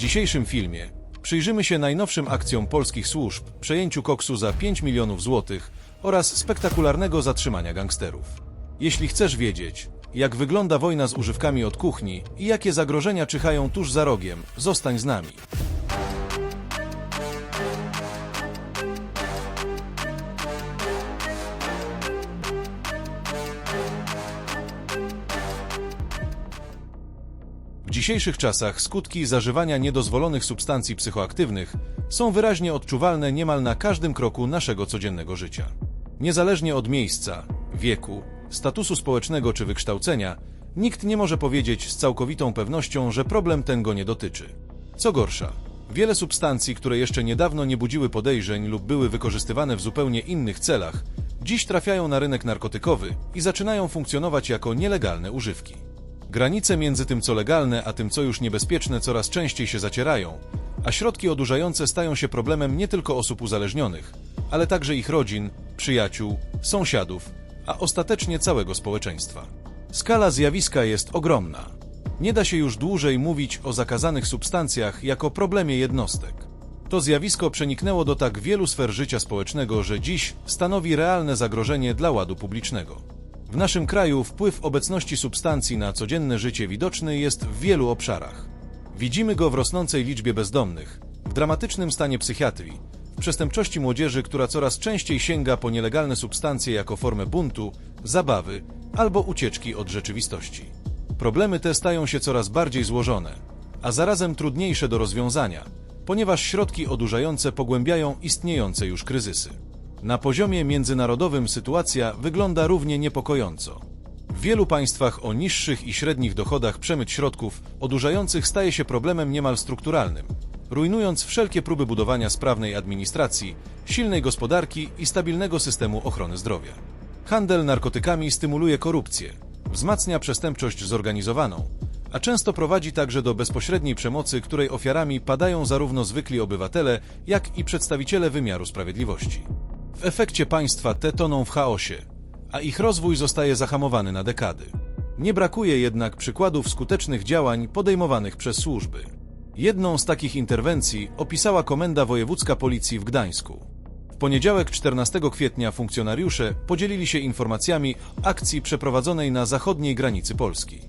dzisiejszym filmie przyjrzymy się najnowszym akcjom polskich służb, przejęciu koksu za 5 milionów złotych oraz spektakularnego zatrzymania gangsterów. Jeśli chcesz wiedzieć, jak wygląda wojna z używkami od kuchni i jakie zagrożenia czyhają tuż za rogiem, zostań z nami. W dzisiejszych czasach skutki zażywania niedozwolonych substancji psychoaktywnych są wyraźnie odczuwalne niemal na każdym kroku naszego codziennego życia. Niezależnie od miejsca, wieku, statusu społecznego czy wykształcenia, nikt nie może powiedzieć z całkowitą pewnością, że problem ten go nie dotyczy. Co gorsza, wiele substancji, które jeszcze niedawno nie budziły podejrzeń lub były wykorzystywane w zupełnie innych celach, dziś trafiają na rynek narkotykowy i zaczynają funkcjonować jako nielegalne używki. Granice między tym, co legalne, a tym, co już niebezpieczne, coraz częściej się zacierają, a środki odurzające stają się problemem nie tylko osób uzależnionych, ale także ich rodzin, przyjaciół, sąsiadów, a ostatecznie całego społeczeństwa. Skala zjawiska jest ogromna. Nie da się już dłużej mówić o zakazanych substancjach jako problemie jednostek. To zjawisko przeniknęło do tak wielu sfer życia społecznego, że dziś stanowi realne zagrożenie dla ładu publicznego. W naszym kraju wpływ obecności substancji na codzienne życie widoczny jest w wielu obszarach. Widzimy go w rosnącej liczbie bezdomnych, w dramatycznym stanie psychiatrii, w przestępczości młodzieży, która coraz częściej sięga po nielegalne substancje jako formę buntu, zabawy albo ucieczki od rzeczywistości. Problemy te stają się coraz bardziej złożone, a zarazem trudniejsze do rozwiązania, ponieważ środki odurzające pogłębiają istniejące już kryzysy. Na poziomie międzynarodowym sytuacja wygląda równie niepokojąco. W wielu państwach o niższych i średnich dochodach przemyt środków odurzających staje się problemem niemal strukturalnym, rujnując wszelkie próby budowania sprawnej administracji, silnej gospodarki i stabilnego systemu ochrony zdrowia. Handel narkotykami stymuluje korupcję, wzmacnia przestępczość zorganizowaną, a często prowadzi także do bezpośredniej przemocy, której ofiarami padają zarówno zwykli obywatele, jak i przedstawiciele wymiaru sprawiedliwości. W efekcie państwa te toną w chaosie, a ich rozwój zostaje zahamowany na dekady. Nie brakuje jednak przykładów skutecznych działań podejmowanych przez służby. Jedną z takich interwencji opisała Komenda Wojewódzka Policji w Gdańsku. W poniedziałek 14 kwietnia funkcjonariusze podzielili się informacjami akcji przeprowadzonej na zachodniej granicy Polski.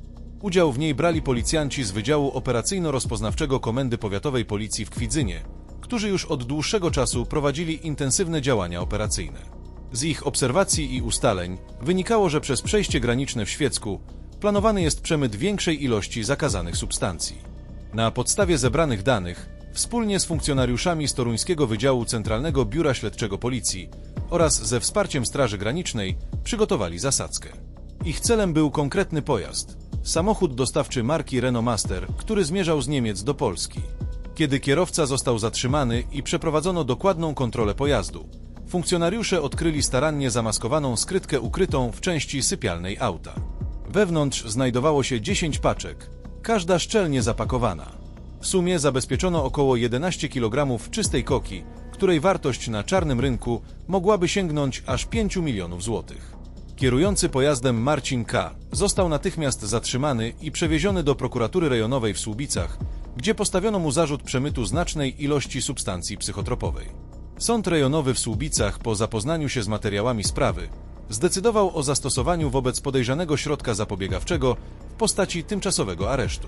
Udział w niej brali policjanci z Wydziału Operacyjno-Rozpoznawczego Komendy Powiatowej Policji w Kwidzynie, którzy już od dłuższego czasu prowadzili intensywne działania operacyjne. Z ich obserwacji i ustaleń wynikało, że przez przejście graniczne w Świecku planowany jest przemyt większej ilości zakazanych substancji. Na podstawie zebranych danych, wspólnie z funkcjonariuszami z Toruńskiego Wydziału Centralnego Biura Śledczego Policji oraz ze wsparciem Straży Granicznej przygotowali zasadzkę. Ich celem był konkretny pojazd, samochód dostawczy marki Renault Master, który zmierzał z Niemiec do Polski. Kiedy kierowca został zatrzymany i przeprowadzono dokładną kontrolę pojazdu, funkcjonariusze odkryli starannie zamaskowaną skrytkę ukrytą w części sypialnej auta. Wewnątrz znajdowało się 10 paczek, każda szczelnie zapakowana. W sumie zabezpieczono około 11 kg czystej koki, której wartość na czarnym rynku mogłaby sięgnąć aż 5 milionów złotych. Kierujący pojazdem Marcin K. został natychmiast zatrzymany i przewieziony do prokuratury rejonowej w Słubicach, gdzie postawiono mu zarzut przemytu znacznej ilości substancji psychotropowej. Sąd rejonowy w Słubicach po zapoznaniu się z materiałami sprawy zdecydował o zastosowaniu wobec podejrzanego środka zapobiegawczego w postaci tymczasowego aresztu.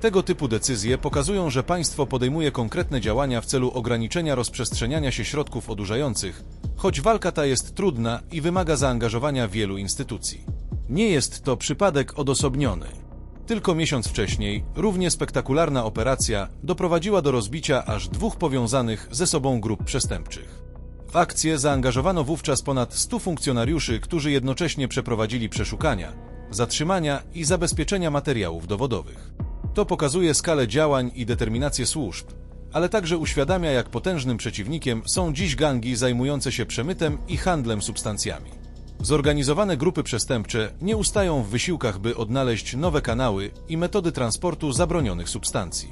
Tego typu decyzje pokazują, że państwo podejmuje konkretne działania w celu ograniczenia rozprzestrzeniania się środków odurzających, choć walka ta jest trudna i wymaga zaangażowania wielu instytucji. Nie jest to przypadek odosobniony. Tylko miesiąc wcześniej równie spektakularna operacja doprowadziła do rozbicia aż dwóch powiązanych ze sobą grup przestępczych. W akcję zaangażowano wówczas ponad 100 funkcjonariuszy, którzy jednocześnie przeprowadzili przeszukania, zatrzymania i zabezpieczenia materiałów dowodowych. To pokazuje skalę działań i determinację służb, ale także uświadamia, jak potężnym przeciwnikiem są dziś gangi zajmujące się przemytem i handlem substancjami. Zorganizowane grupy przestępcze nie ustają w wysiłkach, by odnaleźć nowe kanały i metody transportu zabronionych substancji.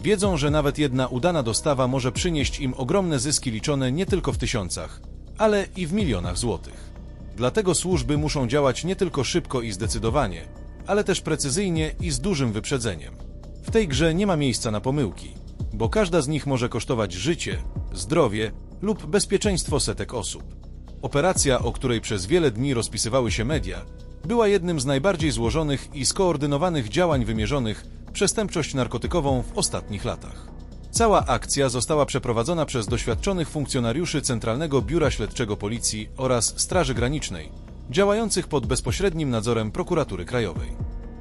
Wiedzą, że nawet jedna udana dostawa może przynieść im ogromne zyski liczone nie tylko w tysiącach, ale i w milionach złotych. Dlatego służby muszą działać nie tylko szybko i zdecydowanie, ale też precyzyjnie i z dużym wyprzedzeniem. W tej grze nie ma miejsca na pomyłki, bo każda z nich może kosztować życie, zdrowie lub bezpieczeństwo setek osób. Operacja, o której przez wiele dni rozpisywały się media, była jednym z najbardziej złożonych i skoordynowanych działań wymierzonych przestępczość narkotykową w ostatnich latach. Cała akcja została przeprowadzona przez doświadczonych funkcjonariuszy Centralnego Biura Śledczego Policji oraz Straży Granicznej, działających pod bezpośrednim nadzorem Prokuratury Krajowej.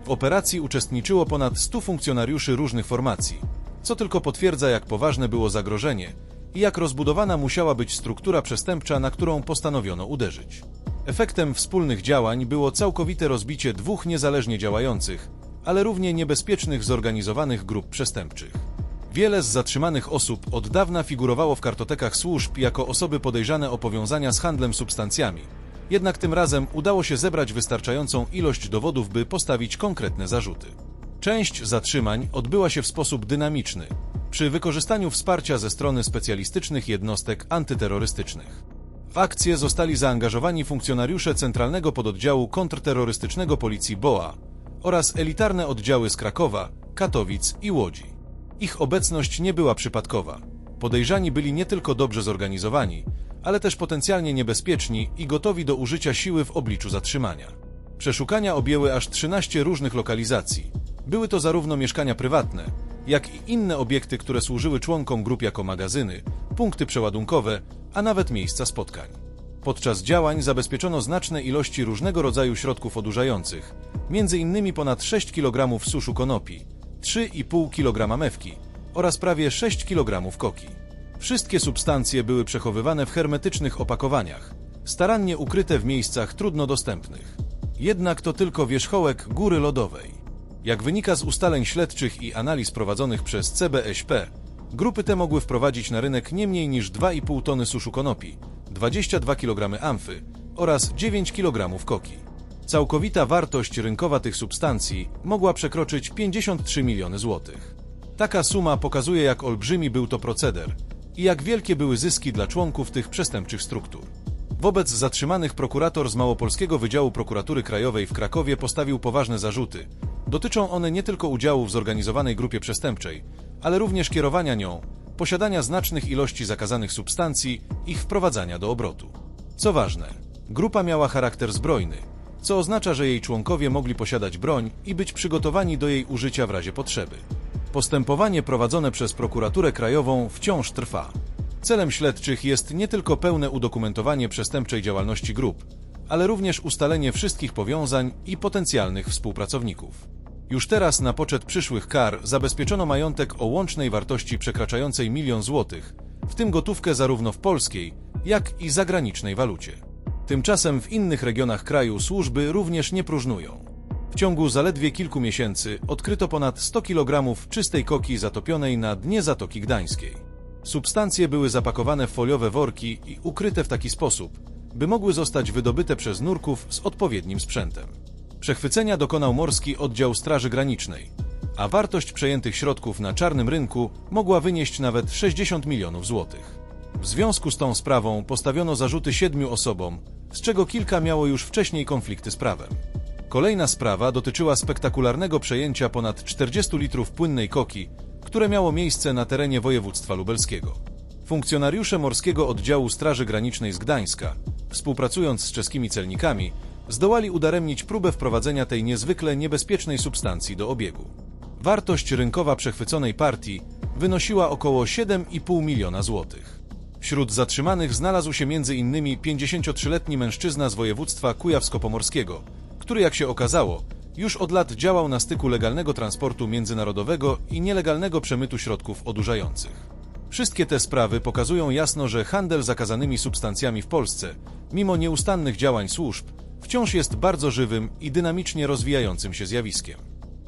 W operacji uczestniczyło ponad 100 funkcjonariuszy różnych formacji, co tylko potwierdza, jak poważne było zagrożenie i jak rozbudowana musiała być struktura przestępcza, na którą postanowiono uderzyć. Efektem wspólnych działań było całkowite rozbicie dwóch niezależnie działających, ale równie niebezpiecznych zorganizowanych grup przestępczych. Wiele z zatrzymanych osób od dawna figurowało w kartotekach służb jako osoby podejrzane o powiązania z handlem substancjami. Jednak tym razem udało się zebrać wystarczającą ilość dowodów, by postawić konkretne zarzuty. Część zatrzymań odbyła się w sposób dynamiczny, przy wykorzystaniu wsparcia ze strony specjalistycznych jednostek antyterrorystycznych. W akcję zostali zaangażowani funkcjonariusze Centralnego Pododdziału Kontrterrorystycznego Policji BOA oraz elitarne oddziały z Krakowa, Katowic i Łodzi. Ich obecność nie była przypadkowa. Podejrzani byli nie tylko dobrze zorganizowani, ale też potencjalnie niebezpieczni i gotowi do użycia siły w obliczu zatrzymania. Przeszukania objęły aż 13 różnych lokalizacji. Były to zarówno mieszkania prywatne, jak i inne obiekty, które służyły członkom grup jako magazyny, punkty przeładunkowe, a nawet miejsca spotkań. Podczas działań zabezpieczono znaczne ilości różnego rodzaju środków odurzających, m.in. ponad 6 kg suszu konopi, 3,5 kg mewki oraz prawie 6 kg koki. Wszystkie substancje były przechowywane w hermetycznych opakowaniach, starannie ukryte w miejscach trudno dostępnych. Jednak to tylko wierzchołek góry lodowej. Jak wynika z ustaleń śledczych i analiz prowadzonych przez CBŚP, grupy te mogły wprowadzić na rynek nie mniej niż 2,5 tony suszu konopi, 22 kg amfy oraz 9 kg koki. Całkowita wartość rynkowa tych substancji mogła przekroczyć 53 miliony złotych. Taka suma pokazuje, jak olbrzymi był to proceder i jak wielkie były zyski dla członków tych przestępczych struktur. Wobec zatrzymanych prokurator z Małopolskiego Wydziału Prokuratury Krajowej w Krakowie postawił poważne zarzuty. Dotyczą one nie tylko udziału w zorganizowanej grupie przestępczej, ale również kierowania nią, posiadania znacznych ilości zakazanych substancji, ich wprowadzania do obrotu. Co ważne, grupa miała charakter zbrojny, co oznacza, że jej członkowie mogli posiadać broń i być przygotowani do jej użycia w razie potrzeby. Postępowanie prowadzone przez prokuraturę krajową wciąż trwa. Celem śledczych jest nie tylko pełne udokumentowanie przestępczej działalności grup, ale również ustalenie wszystkich powiązań i potencjalnych współpracowników. Już teraz na poczet przyszłych kar zabezpieczono majątek o łącznej wartości przekraczającej milion złotych, w tym gotówkę zarówno w polskiej, jak i zagranicznej walucie. Tymczasem w innych regionach kraju służby również nie próżnują. W ciągu zaledwie kilku miesięcy odkryto ponad 100 kg czystej koki zatopionej na dnie Zatoki Gdańskiej. Substancje były zapakowane w foliowe worki i ukryte w taki sposób, by mogły zostać wydobyte przez nurków z odpowiednim sprzętem. Przechwycenia dokonał morski oddział Straży Granicznej, a wartość przejętych środków na czarnym rynku mogła wynieść nawet 60 milionów złotych. W związku z tą sprawą postawiono zarzuty siedmiu osobom, z czego kilka miało już wcześniej konflikty z prawem. Kolejna sprawa dotyczyła spektakularnego przejęcia ponad 40 litrów płynnej koki, które miało miejsce na terenie województwa lubelskiego. Funkcjonariusze Morskiego Oddziału Straży Granicznej z Gdańska, współpracując z czeskimi celnikami, zdołali udaremnić próbę wprowadzenia tej niezwykle niebezpiecznej substancji do obiegu. Wartość rynkowa przechwyconej partii wynosiła około 7,5 miliona złotych. Wśród zatrzymanych znalazł się m.in. 53-letni mężczyzna z województwa kujawsko-pomorskiego, który jak się okazało, już od lat działał na styku legalnego transportu międzynarodowego i nielegalnego przemytu środków odurzających. Wszystkie te sprawy pokazują jasno, że handel zakazanymi substancjami w Polsce, mimo nieustannych działań służb, wciąż jest bardzo żywym i dynamicznie rozwijającym się zjawiskiem.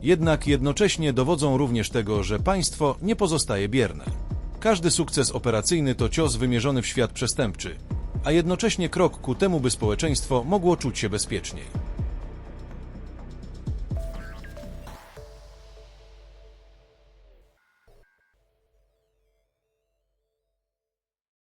Jednak jednocześnie dowodzą również tego, że państwo nie pozostaje bierne. Każdy sukces operacyjny to cios wymierzony w świat przestępczy, a jednocześnie krok ku temu, by społeczeństwo mogło czuć się bezpieczniej.